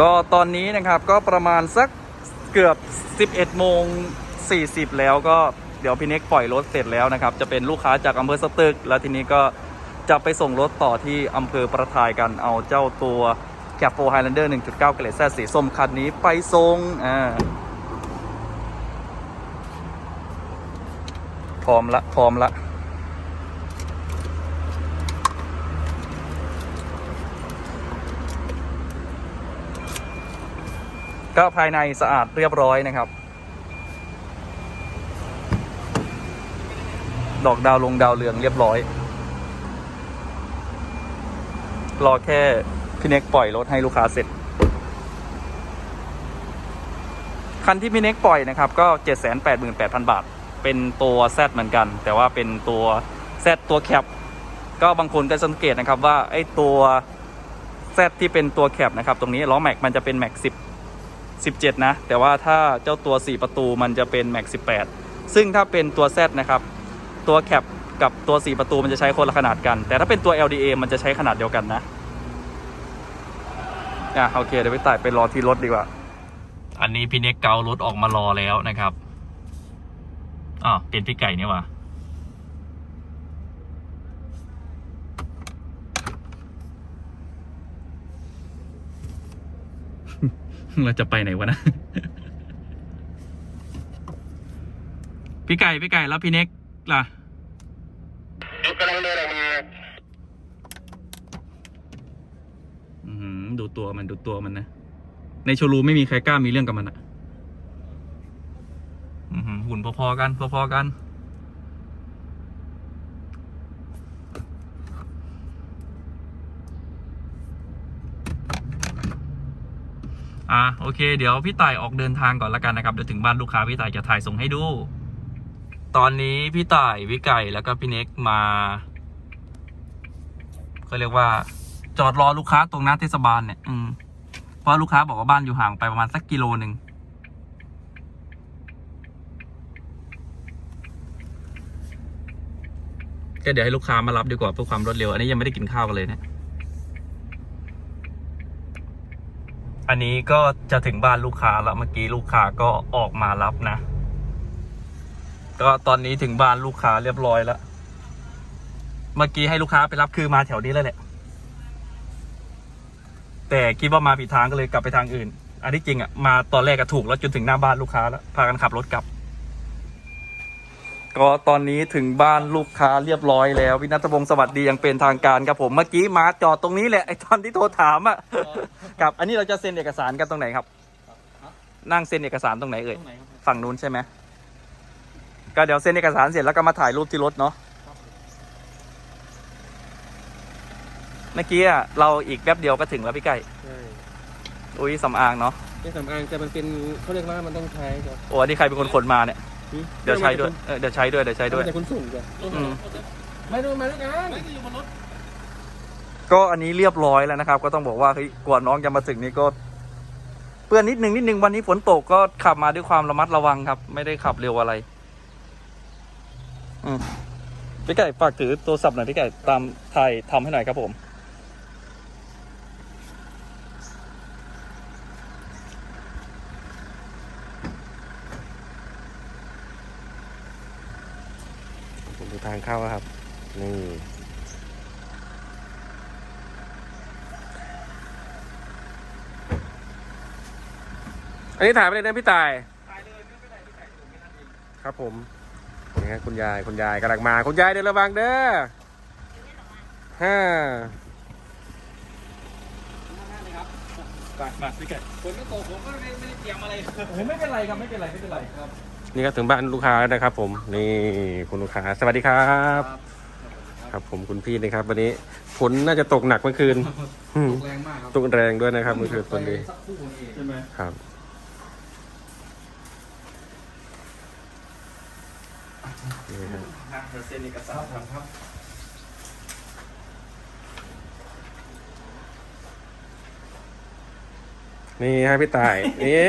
ก็ตอนนี้นะครับก็ประมาณสักเกือบ 11โมง40 แล้วก็เดี๋ยวพี่เน็กปล่อยรถเสร็จแล้วนะครับ จะเป็นลูกค้าจากอำเภอสตึก แล้วทีนี้ก็จะไปส่งรถต่อที่อำเภอประทายกันเอาเจ้าตัวแคปโฟไฮแลนเดอร์1.9เกรดแซดสีส้มคันนี้ไปส่งอ่าพร้อมละ พร้อมละ ก็ภายในสะอาดเรียบร้อยนะครับ ดอกดาวลงดาวเรืองเรียบร้อย รอแค่พี่เน็กปล่อยรถให้ลูกค้าเสร็จ คันที่พี่เน็กปล่อยนะครับ ก็ 788,000 บาท เป็นตัวแซดเหมือนกัน แต่ว่าเป็นตัวแซดตัวแคปก็บางคนก็สังเกตนะครับว่าไอ้ตัวแซดที่เป็นตัวแคปนะครับ ตรงนี้ล้อแม็กมันจะเป็นแม็ก10 17 นะ แต่ว่าถ้าเจ้าตัว 4 ประตูมันจะเป็นแม็ก18 ซึ่งถ้าเป็นตัว Z นะครับ ตัวแคปกับตัว 4 ประตูมันจะใช้คนละขนาดกัน แต่ถ้าเป็นตัว LDA มันจะใช้ขนาดเดียวกันนะอะโอเคเดี๋ยวไปต่ายไปรอที่รถดีกว่า อันนี้พี่เน็กเการถออกมารอแล้วนะครับอ๋อเป็นพี่ไก่นี่หว่า เราจะไปไหนวะนะ พี่ไก่ พี่ไก่แล้วพี่เน็กล่ะกำลังเดินออกมาอือหือดูตัวมันดูตัวมันนะ ในโชว์รูไม่มีใครกล้ามีเรื่องกับมันอะอือหือหุ่นพอๆกัน พอๆกัน อะโอเค เดี๋ยวพี่ต่ายออกเดินทางก่อนละกันนะครับเดี๋ยวถึงบ้านลูกค้าพี่ต่ายจะถ่ายส่งให้ดู ตอนนี้พี่ต่ายพี่ไก่แล้วก็พี่เน็กมาเขาเรียกว่า จอดรอลูกค้าตรงหน้าเทศบาลเนี่ย อืมเพราะลูกค้าบอกว่าบ้านอยู่ห่างไปประมาณสักกิโลหนึ่งก็เดี๋ยวให้ลูกค้ามารับดีกว่าเพื่อความรวดเร็ว อันนี้ยังไม่ได้กินข้าวกันเลยเนี่ย อันนี้ก็จะถึงบ้านลูกค้าแล้วเมื่อกี้ลูกค้าก็ออกมารับนะ ก็ตอนนี้ถึงบ้านลูกค้าเรียบร้อยแล้ว เมื่อกี้ให้ลูกค้าไปรับคือมาแถวนี้แล้วแหละ แต่คิดว่ามาผิดทางก็เลยกลับไปทางอื่น อันที่จริงอะมาตอนแรกก็ถูกแล้วจนถึงหน้าบ้านลูกค้าแล้วพากันขับรถกลับ ก็ตอนนี้ถึงบ้านลูกค้าเรียบร้อยแล้ววินัทวงศ์สวัสดีอยังเป็นทางการครับผมเมื่อกี้มาจอดตรงนี้แหละไอ้ตอนที่โทรถามอะครับอันนี้เราจะเซ็นเอกสารกันตรงไหนครับ นั่งเซ็นเอกสารตรงไหนเอ่ยฝั่งนู้นใช่ไหมก็เดี๋ยวเซ็นเอกสารเสร็จแล้วก็มาถ่ายรูปที่รถเนาะเมื่อกี้อะเราอีกแป๊บเดียวก็ถึงแล้วพี่ไก่ใช่อุ้ยสำอางเนาะเป็นสำอางแต่มันเป็นเขาเรียกว่ามันต้องใช้ครับโอ้อันนี้ใครเป็นคนขนมาเนี่ย เดี๋ยวใช้ด้วยเออเดี๋ยวใช้ด้วยเดี๋ยวใช้ด้วยแต่คุณสูงจ้ะอืมไม่ดูมาด้วยกันก็อันนี้เรียบร้อยแล้วนะครับ ก็ต้องบอกว่าเฮ้ยกว่าน้องจะมาถึงนี่ก็ เปื้อนนิดนึงนิดนึงวันนี้ฝนตกก็ขับมาด้วยความระมัดระวังครับ ไม่ได้ขับเร็วอะไร อืมพี่ไก่ฝากถือโทรศัพท์หน่อยพี่ไก่ตามถ่ายทำให้หน่อยครับผม ทางเข้าแล้วครับ นี่อันนี้ถ่ายไปเลยนะพี่ตายครับผมนี่ฮะคุณยายคุณยายกำลังมาคุณยายเดินระวังเด้อห้าฝากฝากพี่ไก่ฝนไม่ตกผมก็ไม่ไม่ได้เตรียมอะไรไม่เป็นไรครับไม่เป็นไรไม่เป็นไรครับ นี่ก็ถึงบ้านลูกค้าแล้วนะครับ ผมนี่คุณลูกค้า สวัสดีครับ ครับ ผมคุณพี่นะครับ วันนี้ฝนน่าจะตกหนักเมื่อคืนอืมแรงมากครับตกแรงด้วยนะครับเมื่อคืนตอนนี้สักคู่เองใช่ไหมครับ นี่ครับ นะเดี๋ยวเซ็นเอกสารครับ นี่ฮะพี่ต่าย นี่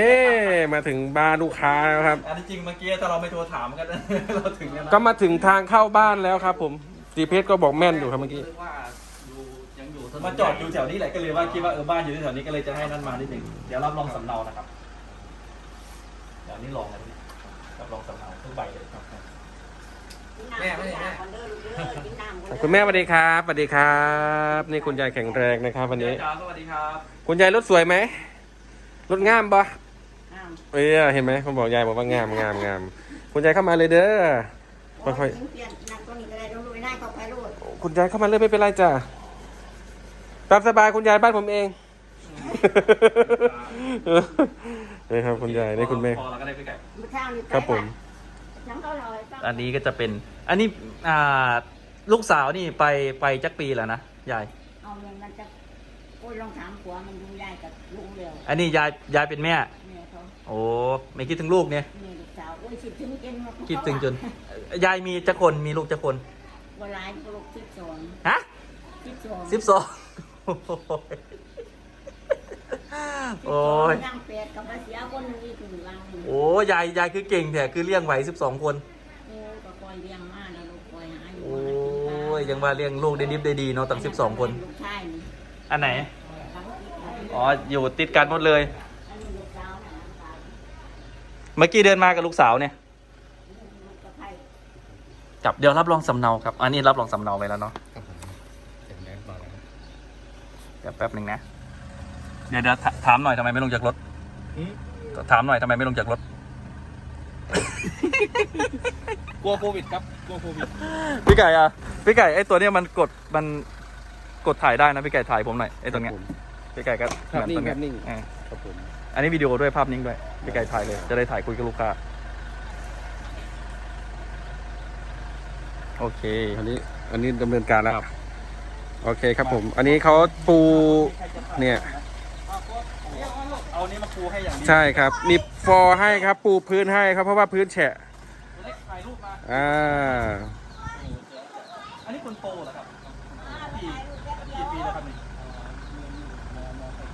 มาถึงบ้านลูกค้าแล้วครับ อันที่จริงเมื่อกี้ถ้าเราไม่โทรถามกัน เราถึงแล้วนะก็มาถึงทางเข้าบ้านแล้วครับ ผมจีเพก็บอกแม่นอยู่ครับเมื่อกี้ ว่าอยู่ยังอยู่ถมาจอดอยู่แถวนี้แหละก็เลยว่าคิดว่าเออบ้านอยู่ที่แถวนี้ก็เลยจะให้นั่นมานิดนึงเดี๋ยวรับรองสำเนานะครับเดี๋ยวนี้ลองกันดิรับรองสำเนาทุกใบเลยครับ แม่ไม่แม่คนเด้อลูกเด้อกินน้ำคนเด้อคุณแม่สวัสดีครับสวัสดีครับ นี่คุณยายแข็งแรงนะครับ วันนี้จ้าสวัสดีครับ คุณยายรถสวยไหม รถงามปะอ้าวเอ้ยเห็นไหมเขาบอกยายบอกว่างามงามงามคุณยายเข้ามาเลยเด้อโอ้ค่อยยเปลี่ยนนั่งตรงนี้ก็ได้ต้องลุยหน้าเข้าไปรูดคุณยายเข้ามาเลยไม่เป็นไรจ้ะตามสบายคุณยายบ้านผมเองนี่ครับคุณยายนี่คุณแม่พอแล้วก็ได้พี่ไก่มื้อเช้านี่ไปครับผมน้ำเขาลอยฟังอันนี้ก็จะเป็น อันนี้อ่าลูกสาวนี่ไปไปจักปีแล้วนะยายเอาเงินมันจะโอ้ยลองถามผัวมันดูยายกับลุงเร็วอันนี้ยายยายเป็นแม่แม่เขาโอ้ไม่คิดถึงลูกเนี่ยแม่ลูกสาวโอ้ยคิดถึงจนคิดถึงจน ยายมีจักคนมีลูกจักคนโบราณก็ลูกสิบสองฮะสิบสองสิบสองโอ้ยนั่งเป็ดกับมาเสียคนหนึงอีกหนึ่งลังหนึ่งโอ้ยายยายคือเก่งแต่คือเลี้ยงไหวสิบสองคน โอ้ยก็คอยเลี้ยงมาแล้วลูกคอยหาอยู่โอ้ยยังว่าเลี้ยงลูกได้ดิบได้ดีเนาะตั้งสิบสองคน ลูกชายนี่ อันไหนทั้งอีกอันนี้อ๋อ อยู่ติดกันหมดเลยอันนี้ลูกสาวน่ะน้ำตาลเมื่อกี้เดินมากับลูกสาวเนี่ยลูกสะใภ้จับเดี๋ยวรับรองสำเนาครับ อันนี้รับรองสำเนาไปแล้วเนาะเดี๋ยวแป๊บหนึ่งนะ เดี๋ยวเดี๋ยวถถามหน่อยทำไมไม่ลงจากรถถามหน่อยทำไมไม่ลงจากรถ กลัวโควิดครับ กลัวโควิด พี่ไก่อะพี่ไก่ไอตัวเนี้ยมันกดมัน กดถ่ายได้นะพี่ไก่ถ่ายผมหน่อยไอตรงเนี้ยพี่ไก่ก็ภาพนิ่งเหมือภาพนิ่งเออครับผมอันนี้วิดีโอด้วยภาพนิ่งด้วยพี่ไก่ถ่ายเลย จะได้ถ่ายคุยกับลูกค้าโอเค อันนี้อันนี้ดำเนินการแล้วโอเคครับผม อันนี้เขาปูเนี่ยเอานี้มาปูให้อย่างดีใช่ครับมีฟอร์ให้ครับ ปูพื้นให้ครับเพราะว่าพื้นแฉะเล็กถ่ายรูปมา อ่าอันนี้คนโตเหรอครับกี่กี่ปีแล้ว ครับนี่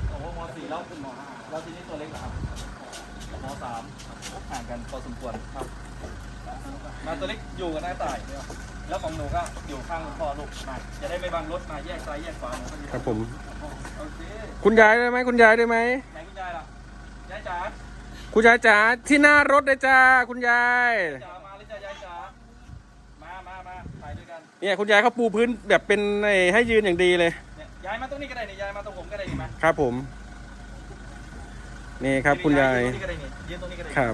โอ้โหมสี่แล้วขึ้นมห้าแล้วทีนี้ตัวเล็กเหรอครับมสามห่างกันพอสมควรครับ มาตัวเล็กอยู่กับหน้าต่ายแล้วของหนูก็อยู่ข้างพ่อลูกมาจะได้ไม่บังรถมาแยกซ้ายแยกขวาหนูก็อยู่ครับผม โอเคคุณยายได้ไหมคุณยายได้ไหมไหนคุณยายล่ะยายจ๋าคุณยายจ๋าที่หน้ารถเลยจ้าคุณยายจ๋ามาเลยจ้ายายจ๋ามามามาไปด้วยกันเนี่ยคุณยายเขาปูพื้นแบบเป็นไอ้ให้ยืนอย่างดีเลยเนี่ ยยายมาตรงนี้ก็ได้นี่ยายมาตรงผมก็ได้นี่มาครับผม นี่ครับคุณยายนตรงนี้ก็ได้นี่ยืนตรงนี้ก็ได้ครับ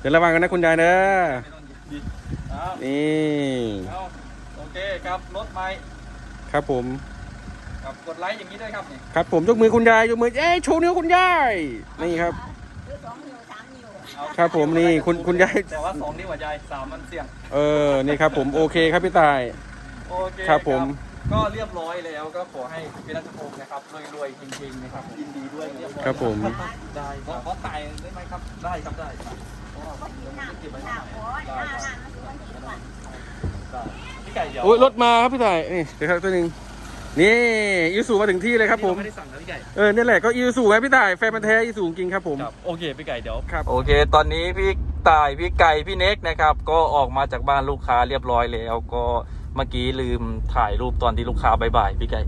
เดี๋ยวระวังกันนะคุณยายเด้อไม่ต้องยืนเอานี่เอาโอเคครับรถไม้ครับผมกับกดไลค์อย่างนี้ด้วยครับนี่ครับผมยกมือคุณยายยกมือเอ้ยชูนิ้วคุณยายนี่ครับคือสองนิ้วสามนิ้วเอาครับผมนี่คุณคุณยายแต่ว่าสองนี่หัวยายสามมันเสี่ยงเออนี่ครับผมโอเคครับพี่ตายโอเคครับผม ก็เรียบร้อยแล้วก็ขอให้พี่นัทพงศ์นะครับรวยๆจริงๆนะครับยินดีด้วยเรียบร้อยครับผม ได้ขอขอถ่ายได้ไหมครับได้ครับได้ครับก็กินน้ำกินน้ำโอ้ยหน้าหน้ามันคือวันที่วันได้พี่ไก่เดี๋ยวโอ้ยรถมาครับพี่ตายนี่เดี๋ยวครับตัวหนึ่งนี่ยูสูมาถึงที่เลยครับผม ไม่ได้สั่งนะพี่ไก่เออนี่แหละก็ยูสูไงพี่ตายแฟนมันธุ์แท้ยูสูจริงครับผม ครับโอเคพี่ไก่เดี๋ยว ครับ โอเค ตอนนี้พี่ตาย พี่ไก่ พี่เน็กนะครับ ก็ออกมาจากบ้านลูกค้าเรียบร้อยแล้ว ก็ เมื่อกี้ลืมถ่ายรูปตอนที่ลูกค้าบายๆพี่ไก่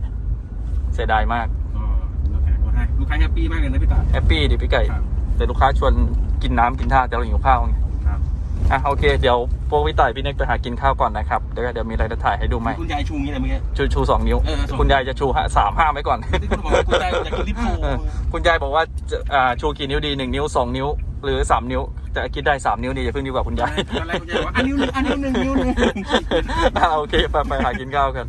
เสียดายมากลูกค้าแฮปปี้มากเลยนะพี่ตายแฮปปี้ดิพี่ไก่ ครับแต่ลูกค้าชวนกินน้ำกินท่าแต่เราหิวข้าวไงครับอะโอเคเดี๋ยวพวกพี่ต่ายพี่เน็กไปหากินข้าวก่อนนะครับเดี๋ยวเดี๋ยวมีอะไรจะถ่ายให้ดูไหมคุณยายชูงี้เลยเมื่อกี้ ชูชูสองนิ้ว เออสอง คุณยายจะชูฮะสามห้าไว้ก่อน ที่คุณบอกว่าคุณยายอยากกินลิปโพเออคุณยายบอกว่าจะอ่าชูกี่นิ้วดีหนึ่งนิ้วสองนิ้ว หรือสามนิ้วจะคิดได้สามนิ้วดีอย่าเพิ่งดีกว่าคุณยายตอนแรกคุณยายบอกว่าอันนิ้วหนึงอันนิ้วหนึ่งนิ้วหนึ่ง อ่าโอเคไปไปหากินข้าวกัน